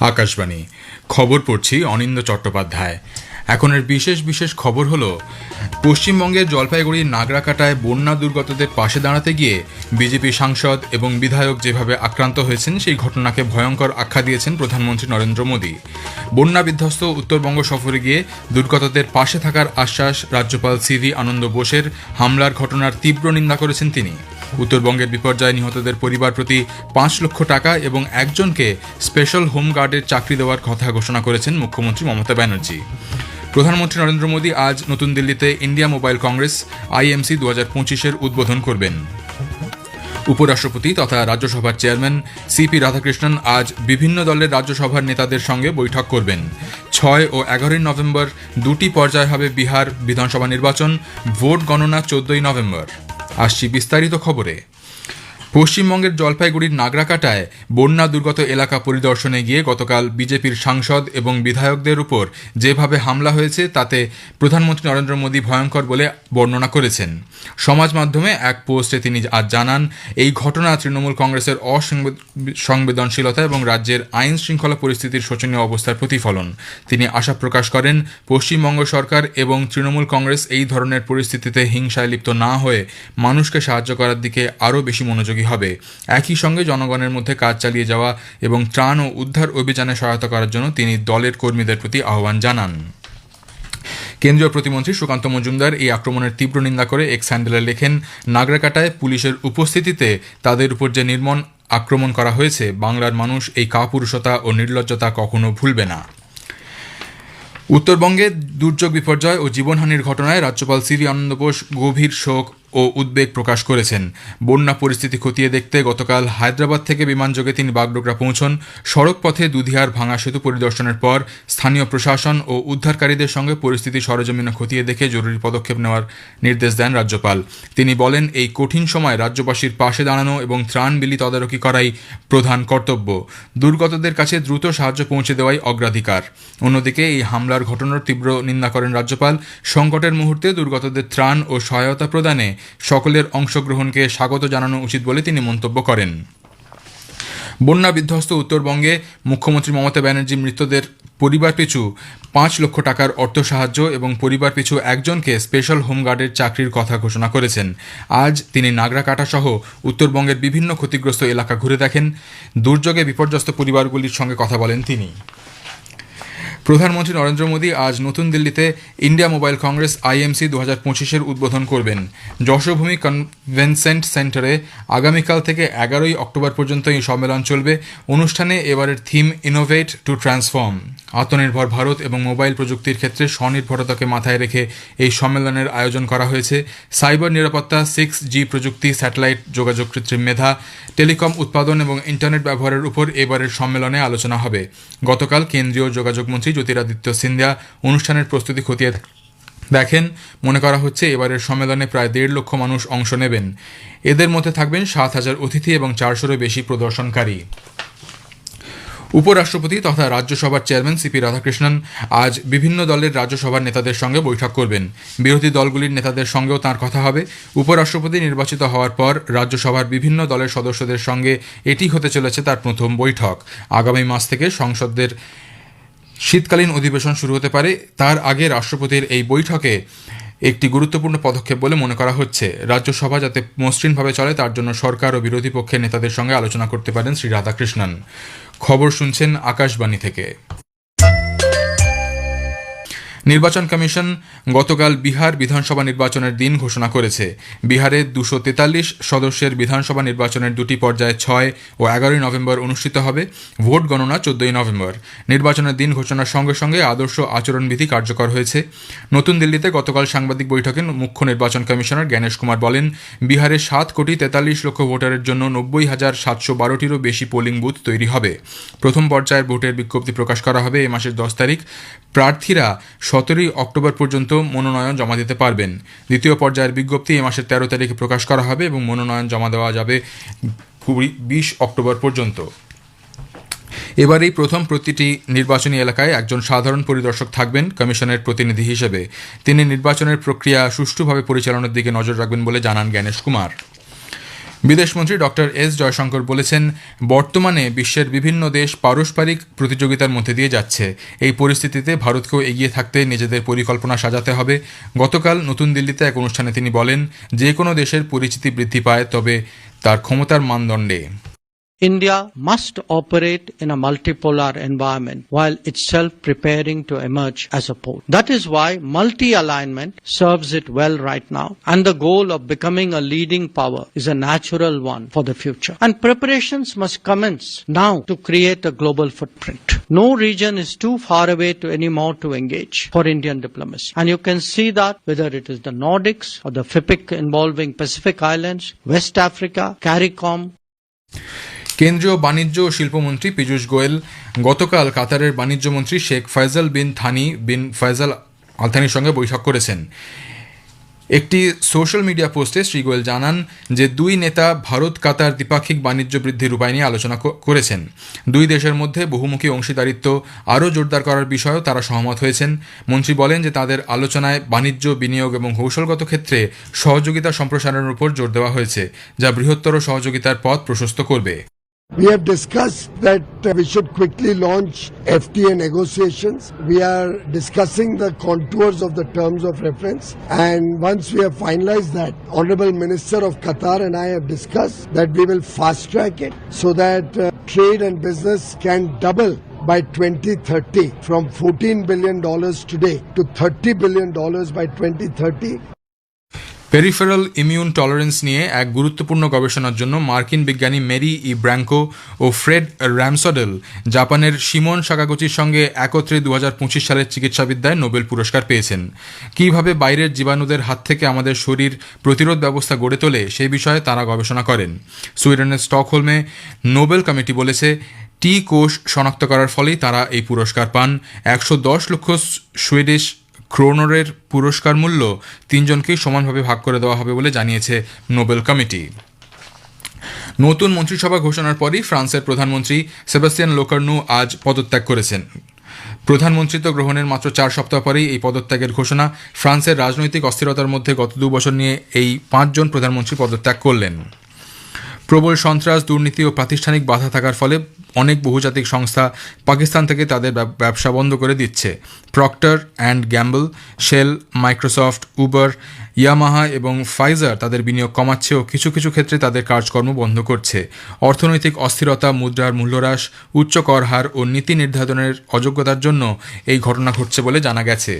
আকাশবাণী। খবর পড়ছি অনিন্দ চট্টোপাধ্যায়। এখনের বিশেষ বিশেষ খবর হলো, পশ্চিমবঙ্গের জলপাইগুড়ির নাগরাকাটায় বন্যা দুর্গতদের পাশে দাঁড়াতে গিয়ে বিজেপি সাংসদ এবং বিধায়ক যেভাবে আক্রান্ত হয়েছেন, সেই ঘটনাকে ভয়ঙ্কর আখ্যা দিয়েছেন প্রধানমন্ত্রী নরেন্দ্র মোদী। বন্যা বিধ্বস্ত উত্তরবঙ্গ সফরে গিয়ে দুর্গতদের পাশে থাকার আশ্বাস রাজ্যপাল সিভি আনন্দ বোসের। হামলার ঘটনার তীব্র নিন্দা করেছেন তিনি। উত্তরবঙ্গের বিপর্যয়ে নিহতদের পরিবার প্রতি পাঁচ লক্ষ টাকা এবং একজনকে স্পেশাল হোম গার্ডের চাকরি দেওয়ার কথা ঘোষণা করেছেন মুখ্যমন্ত্রী মমতা ব্যানার্জি। প্রধানমন্ত্রী নরেন্দ্র মোদী আজ নতুন দিল্লিতে ইন্ডিয়া মোবাইল কংগ্রেস, আইএমসি দু হাজার পঁচিশের উদ্বোধন করবেন। উপরাষ্ট্রপতি তথা রাজ্যসভার চেয়ারম্যান সিপি রাধাকৃষ্ণন আজ বিভিন্ন দলের রাজ্যসভার নেতাদের সঙ্গে বৈঠক করবেন। ছয় ও এগারোই নভেম্বর দুটি পর্যায়ে হবে বিহার বিধানসভা নির্বাচন, ভোট গণনা চোদ্দই নভেম্বর। আসছি বিস্তারিত খবরে। পশ্চিমবঙ্গের জলপাইগুড়ির নাগরাকাটায় বন্যা দুর্গত এলাকা পরিদর্শনে গিয়ে গতকাল বিজেপির সাংসদ এবং বিধায়কদের উপর যেভাবে হামলা হয়েছে, তাতে প্রধানমন্ত্রী নরেন্দ্র মোদী ভয়ঙ্কর বলে বর্ণনা করেছেন। সমাজ মাধ্যমে এক পোস্টে তিনি আজ জানান, এই ঘটনা তৃণমূল কংগ্রেসের অসংবেদনশীলতা এবং রাজ্যের আইন শৃঙ্খলা পরিস্থিতির শোচনীয় অবস্থার প্রতিফলন। তিনি আশা প্রকাশ করেন, পশ্চিমবঙ্গ সরকার এবং তৃণমূল কংগ্রেস এই ধরনের পরিস্থিতিতে হিংসায় লিপ্ত না হয়ে মানুষকে সাহায্য করার দিকে আরও বেশি মনোযোগী হবে। একই সঙ্গে জনগণের মধ্যে কাজ চালিয়ে যাওয়া এবং ত্রাণ ও উদ্ধার অভিযানে সহায়তা করার জন্য তিনি দলের কর্মীদের প্রতি আহ্বান জানান। কেন্দ্রীয় প্রতিমন্ত্রী সুকান্ত মজুমদার এই আক্রমণের তীব্র নিন্দা করে এক্স হ্যান্ডেলে লেখেন, নাগরাকাটায় পুলিশের উপস্থিতিতে তাদের উপর যে নির্মম আক্রমণ করা হয়েছে, বাংলার মানুষ এই কাপুরুষতা ও নির্লজ্জতা কখনো ভুলবে না। উত্তরবঙ্গে দুর্যোগ বিপর্যয় ও জীবনহানির ঘটনায় রাজ্যপাল সিভি আনন্দ বোস গভীর শোক ও উদ্বেগ প্রকাশ করেছেন। বন্যা পরিস্থিতি খতিয়ে দেখতে গতকাল হায়দ্রাবাদ থেকে বিমানযোগে তিনি বাগডোগরা পৌঁছন। সড়ক পথে দুধিয়ার ভাঙা সেতু পরিদর্শনের পর স্থানীয় প্রশাসন ও উদ্ধারকারীদের সঙ্গে পরিস্থিতি সরজমিনে খতিয়ে দেখে জরুরি পদক্ষেপ নেওয়ার নির্দেশ দেন রাজ্যপাল। তিনি বলেন, এই কঠিন সময় রাজ্যবাসীর পাশে দাঁড়ানো এবং ত্রাণ বিলি তদারকি করাই প্রধান কর্তব্য। দুর্গতদের কাছে দ্রুত সাহায্য পৌঁছে দেওয়াই অগ্রাধিকার। অন্যদিকে এই হামলার ঘটনার তীব্র নিন্দা করেন রাজ্যপাল। সংকটের মুহূর্তে দুর্গতদের ত্রাণ ও সহায়তা প্রদানে সকলের অংশগ্রহণকে স্বাগত জানানো উচিত বলে তিনি মন্তব্য করেন। বন্যা বিধ্বস্ত উত্তরবঙ্গে মুখ্যমন্ত্রী মমতা ব্যানার্জি মৃতদের পরিবার পিছু পাঁচ লক্ষ টাকার অর্থ সাহায্য এবং পরিবার পিছু একজনকে স্পেশাল হোমগার্ডের চাকরির কথা ঘোষণা করেছেন। আজ তিনি নাগরাকাটা সহ উত্তরবঙ্গের বিভিন্ন ক্ষতিগ্রস্ত এলাকা ঘুরে দেখেন। দুর্যোগে বিপর্যস্ত পরিবারগুলির সঙ্গে কথা বলেন তিনি। প্রধানমন্ত্রী নরেন্দ্র মোদী আজ নতুন দিল্লিতে ইন্ডিয়া মোবাইল কংগ্রেস আইএমসি দু হাজার পঁচিশের উদ্বোধন করবেন। যশোভূমি কনভেনসেন্ট সেন্টারে আগামীকাল থেকে এগারোই অক্টোবর পর্যন্ত এই সম্মেলন চলবে। অনুষ্ঠানে এবারের থিম ইনোভেট টু ট্রান্সফর্ম আত্মনির্ভর ভারত এবং মোবাইল প্রযুক্তির ক্ষেত্রে স্বনির্ভরতাকে মাথায় রেখে এই সম্মেলনের আয়োজন করা হয়েছে। সাইবার নিরাপত্তা সিক্স জি প্রযুক্তি, স্যাটেলাইট যোগাযোগ কৃত্রিম মেধা, টেলিকম উৎপাদন এবং ইন্টারনেট ব্যবহারের উপর এবারের সম্মেলনে আলোচনা হবে। গতকাল কেন্দ্রীয় যোগাযোগ মন্ত্রী জ্যোতিরাদিত্য সিন্ধিয়া অনুষ্ঠানের প্রস্তুতি খতিয়ে দেখেন, মনে করা হচ্ছে এবারের সম্মেলনে প্রায় দেড় লক্ষ মানুষ অংশ নেবেন। এদের মধ্যে থাকবেন সাত হাজার অতিথি এবং চারশোরও বেশি প্রদর্শনকারী। উপরাষ্ট্রপতি তথা রাজ্যসভার চেয়ারম্যান সিপি রাধাকৃষ্ণন আজ বিভিন্ন দলের রাজ্যসভার নেতাদের সঙ্গে বৈঠক করবেন। বিরোধী দলগুলির নেতাদের সঙ্গেও তার কথা হবে। উপরাষ্ট্রপতি নির্বাচিত হওয়ার পর রাজ্যসভার বিভিন্ন দলের সদস্যদের সঙ্গে এটি হতে চলেছে তার প্রথম বৈঠক। আগামী মাস থেকে সংসদের শীতকালীন অধিবেশন শুরু হতে পারে। তার আগে রাষ্ট্রপতির এই বৈঠকে একটি গুরুত্বপূর্ণ পদক্ষেপ বলে মনে করা হচ্ছে। রাজ্যসভা যাতে মসৃণভাবে চলে, তার জন্য সরকার ও বিরোধী পক্ষের নেতাদের সঙ্গে আলোচনা করতে পারেন শ্রী রাধাকৃষ্ণন। খবর শুনছেন আকাশবাণী থেকে। নির্বাচন কমিশন গতকাল বিহার বিধানসভা নির্বাচনের দিন ঘোষণা করেছে। বিহারে দুশো তেতাল্লিশ সদস্যের বিধানসভা নির্বাচনের দুটি পর্যায়ে ছয় ও এগারোই নভেম্বর অনুষ্ঠিত হবে। ভোট গণনা চোদ্দই নভেম্বর। নির্বাচনের দিন ঘোষণার সঙ্গে সঙ্গে আদর্শ আচরণবিধি কার্যকর হয়েছে। নতুন দিল্লিতে গতকাল সাংবাদিক বৈঠকে মুখ্য নির্বাচন কমিশনার জ্ঞানেশ কুমার বলেন, বিহারে সাত কোটি তেতাল্লিশ লক্ষ ভোটারের জন্য নব্বই হাজার সাতশো বারোটিরও বেশি পোলিং বুথ তৈরি হবে। প্রথম পর্যায়ের ভোটের বিজ্ঞপ্তি প্রকাশ করা হবে এ মাসের দশ তারিখ। প্রার্থীরা সতেরোই অক্টোবর পর্যন্ত মনোনয়ন জমা দিতে পারবেন। দ্বিতীয় পর্যায়ের বিজ্ঞপ্তি এ মাসের তেরো তারিখে প্রকাশ করা হবে এবং মনোনয়ন জমা দেওয়া যাবে কুড়ি, বিশ অক্টোবর পর্যন্ত। এবারেই প্রথম প্রতিটি নির্বাচনী এলাকায় একজন সাধারণ পরিদর্শক থাকবেন কমিশনের প্রতিনিধি হিসেবে। তিনি নির্বাচনের প্রক্রিয়া সুষ্ঠুভাবে পরিচালনার দিকে নজর রাখবেন বলে জানান জ্ঞানেশ কুমার। বিদেশমন্ত্রী ডক্টর এস জয়শঙ্কর বলেছেন, বর্তমানে বিশ্বের বিভিন্ন দেশ পারস্পরিক প্রতিযোগিতার মধ্যে দিয়ে যাচ্ছে। এই পরিস্থিতিতে ভারতকেও এগিয়ে থাকতে নিজেদের পরিকল্পনা সাজাতে হবে। গতকাল নতুন দিল্লিতে এক অনুষ্ঠানে তিনি বলেন, যে কোনো দেশের পরিচিতি বৃদ্ধি পায়, তবে তার ক্ষমতার মানদণ্ডে। India must operate in a multipolar environment while itself preparing to emerge as a pole. That is why multi-alignment serves it well right now and the goal of becoming a leading power is a natural one for the future. And preparations must commence now to create a global footprint. No region is too far away to anymore to engage for Indian diplomacy. And you can see that whether it is the Nordics or the FIPIC involving Pacific Islands, West Africa, CARICOM, কেন্দ্রীয় বাণিজ্য ও শিল্পমন্ত্রী পীযূষ গোয়েল গতকাল কাতারের বাণিজ্যমন্ত্রী Sheikh Faisal bin Thani bin Faisal আলথানির সঙ্গে বৈঠক করেছেন। একটি social media পোস্টে শ্রী গোয়েল জানান যে, দুই নেতা ভারত কাতার দ্বিপাক্ষিক বাণিজ্য বৃদ্ধির উপায় নিয়ে আলোচনা করেছেন। দুই দেশের মধ্যে বহুমুখী অংশীদারিত্ব আরও জোরদার করার বিষয়েও তারা সহমত হয়েছেন। মন্ত্রী বলেন যে, তাদের আলোচনায় বাণিজ্য, বিনিয়োগ এবং কৌশলগত ক্ষেত্রে সহযোগিতা সম্প্রসারণের উপর জোর দেওয়া হয়েছে, যা বৃহত্তর সহযোগিতার পথ প্রশস্ত করবে। We have discussed that uh, we should quickly launch FTA negotiations. We are discussing the contours of the terms of reference. And once we have finalized that, Honorable Minister of Qatar and I have discussed that we will fast track it so that uh, trade and business can double by 2030 from 14 billion dollars today to 30 billion dollars by 2030 peripheral immune tolerance নিয়ে এক গুরুত্বপূর্ণ গবেষণার জন্য মার্কিন বিজ্ঞানী Mary E Brunkow ও Fred Ramsdell জাপানের Simon সাকাগুচির সঙ্গে একত্রে দু হাজার পঁচিশ সালের চিকিৎসাবিদ্যায় নোবেল পুরস্কার পেয়েছেন। কীভাবে বাইরের জীবাণুদের হাত থেকে আমাদের শরীর প্রতিরোধ ব্যবস্থা গড়ে তোলে সেই বিষয়ে তারা গবেষণা করেন। সুইডেনের স্টকহোলমে নোবেল কমিটি বলেছে, টি কোষ শনাক্ত করার ফলেই তারা এই পুরস্কার পান। একশো দশ লক্ষ সুইডিশ ক্রোনরের পুরস্কার মূল্য তিনজনকেই সমানভাবে ভাগ করে দেওয়া হবে বলে জানিয়েছে নোবেল কমিটি। নতুন মন্ত্রিসভা ঘোষণার পরই ফ্রান্সের প্রধানমন্ত্রী সেবাস্টিয়ান লোকার্নু আজ পদত্যাগ করেছেন। প্রধানমন্ত্রিত্ব গ্রহণের মাত্র চার সপ্তাহ পরেই এই পদত্যাগের ঘোষণা ফ্রান্সের রাজনৈতিক অস্থিরতার মধ্যে গত দু বছর নিয়ে এই পাঁচজন প্রধানমন্ত্রী পদত্যাগ করলেন। প্রবল সন্ত্রাস, দুর্নীতি ও প্রাতিষ্ঠানিক বাধা থাকার ফলে অনেক বহুজাতিক সংস্থা পাকিস্তান থেকে তাদের ব্যবসা বন্ধ করে দিচ্ছে। Procter and Gamble, Shell, Microsoft, Uber, Yamaha এবং ফাইজার তাদের বিনিয়োগ কমাচ্ছে ও কিছু কিছু ক্ষেত্রে তাদের কাজকর্ম বন্ধ করছে। অর্থনৈতিক অস্থিরতা, মুদ্রার মূল্যহ্রাস, উচ্চ কর হার ও নীতি নির্ধারণের অযোগ্যতার জন্য এই ঘটনা ঘটছে বলে জানা গেছে।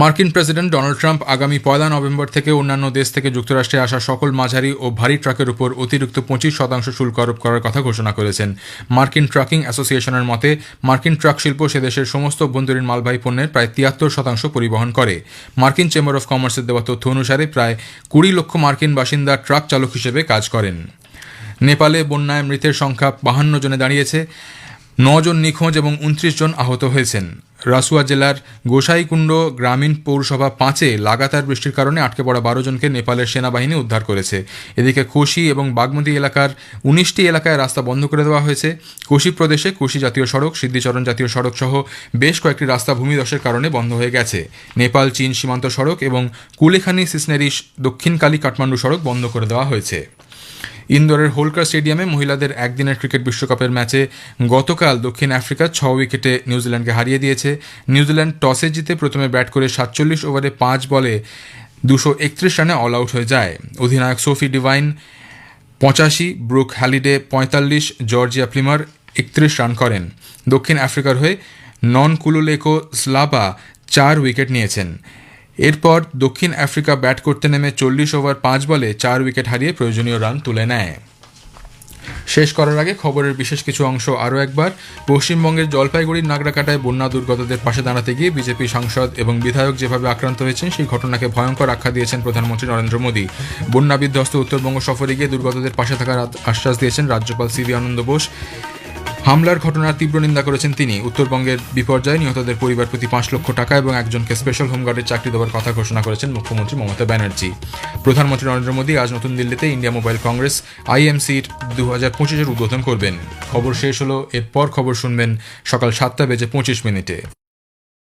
মার্কিন প্রেসিডেন্ট ডোনাল্ড ট্রাম্প আগামী পয়লা নভেম্বর থেকে অন্যান্য দেশ থেকে যুক্তরাষ্ট্রে আসা সকল মাঝারি ও ভারী ট্রাকের উপর অতিরিক্ত পঁচিশ শতাংশ শুল্ক আরোপ করার কথা ঘোষণা করেছেন। মার্কিন ট্রাকিং অ্যাসোসিয়েশনের মতে, মার্কিন ট্রাক শিল্প সে দেশের সমস্ত অভ্যন্তরীণ মালবাহী পণ্যের প্রায় তিয়াত্তর শতাংশ পরিবহন করে। মার্কিন চেম্বার অফ কমার্সের দেওয়া তথ্য অনুসারে প্রায় কুড়ি লক্ষ মার্কিন বাসিন্দা ট্রাক চালক হিসেবে কাজ করেন। নেপালে বন্যায় মৃতের সংখ্যা বাহান্ন জনে দাঁড়িয়েছে। নজন নিখোঁজ এবং উনত্রিশ জন আহত হয়েছেন। রাসুয়া জেলার গোসাইকুণ্ড গ্রামীণ পৌরসভা পাঁচে লাগাতার বৃষ্টির কারণে আটকে পড়া বারো জনকে নেপালের সেনাবাহিনী উদ্ধার করেছে। এদিকে কোশি এবং বাগমতি এলাকার উনিশটি এলাকায় রাস্তা বন্ধ করে দেওয়া হয়েছে। কোশি প্রদেশে কোশি জাতীয় সড়ক, সিদ্ধিচরণ জাতীয় সড়ক সহ বেশ কয়েকটি রাস্তা ভূমিধসের কারণে বন্ধ হয়ে গেছে। নেপাল, চীন সীমান্ত সড়ক এবং কুলেখানি সিসনেরিস দক্ষিণকালী কাঠমান্ডু সড়ক বন্ধ করে দেওয়া হয়েছে। ইন্দোরের হোলকার স্টেডিয়ামে মহিলাদের একদিনের ক্রিকেট বিশ্বকাপের ম্যাচে গতকাল দক্ষিণ আফ্রিকা ছ উইকেটে নিউজিল্যান্ডকে হারিয়ে দিয়েছে। নিউজিল্যান্ড টসে জিতে প্রথমে ব্যাট করে সাতচল্লিশ ওভারে পাঁচ বলে দুশো একত্রিশ রানে অল আউট হয়ে যায়। অধিনায়ক সোফি ডিভাইন পঁচাশি, ব্রুক হ্যালিডে পঁয়তাল্লিশ, জর্জিয়া প্লিমার একত্রিশ রান করেন। দক্ষিণ আফ্রিকার হয়ে নন কুলুলেকো স্লাবা চার উইকেট নিয়েছেন। এরপর দক্ষিণ আফ্রিকা ব্যাট করতে নেমে চল্লিশ ওভার পাঁচ বলে চার উইকেট হারিয়ে প্রয়োজনীয় রান তুলে নেয়। শেষ করার আগে খবরের বিশেষ কিছু অংশ আরও একবার। পশ্চিমবঙ্গের জলপাইগুড়ির নাগরাকাটায় বন্যা দুর্গতদের পাশে দাঁড়াতে গিয়ে বিজেপি সাংসদ এবং বিধায়ক যেভাবে আক্রান্ত হয়েছেন, সেই ঘটনাকে ভয়ঙ্কর আখ্যা দিয়েছেন প্রধানমন্ত্রী নরেন্দ্র মোদী। বন্যা বিধ্বস্ত উত্তরবঙ্গ সফরে গিয়ে দুর্গতদের পাশে থাকার আশ্বাস দিয়েছেন রাজ্যপাল সিবি আনন্দ বোস। হামলার ঘটনার তীব্র নিন্দা করেছেন তিনি। উত্তরবঙ্গের বিপর্যয়ে নিহতদের পরিবার প্রতি পাঁচ লক্ষ টাকা এবং একজনকে স্পেশাল হোমগার্ডের চাকরি দেওয়ার কথা ঘোষণা করেছেন মুখ্যমন্ত্রী মমতা ব্যানার্জি। প্রধানমন্ত্রী নরেন্দ্র মোদী আজ নতুন দিল্লিতে ইন্ডিয়া মোবাইল কংগ্রেস আইএমসির দু হাজার পঁচিশের উদ্বোধন করবেন। খবর শেষ হলো, এরপর খবর শুনবেন সকাল সাতটা বেজে পঁচিশ মিনিটে।